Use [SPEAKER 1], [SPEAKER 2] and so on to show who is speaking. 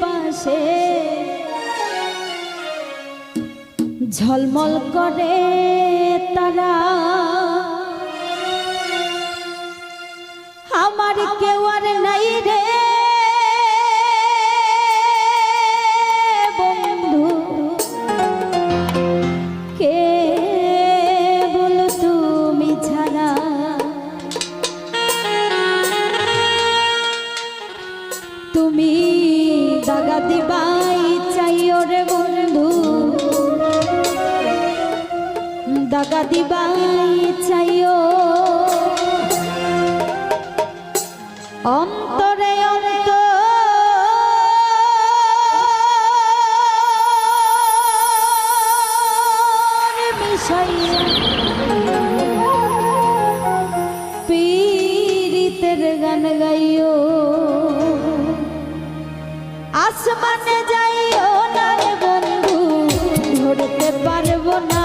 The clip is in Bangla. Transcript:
[SPEAKER 1] পাশে। ঝলমল করে তারা। আমার কেউ আর নাই রে। টাকা দিবাই চাইও। অন্তরে অন্ত পীড়িতের গান গাইও। আসমানে যাইও না বন্ধু, ধরতে পারব না।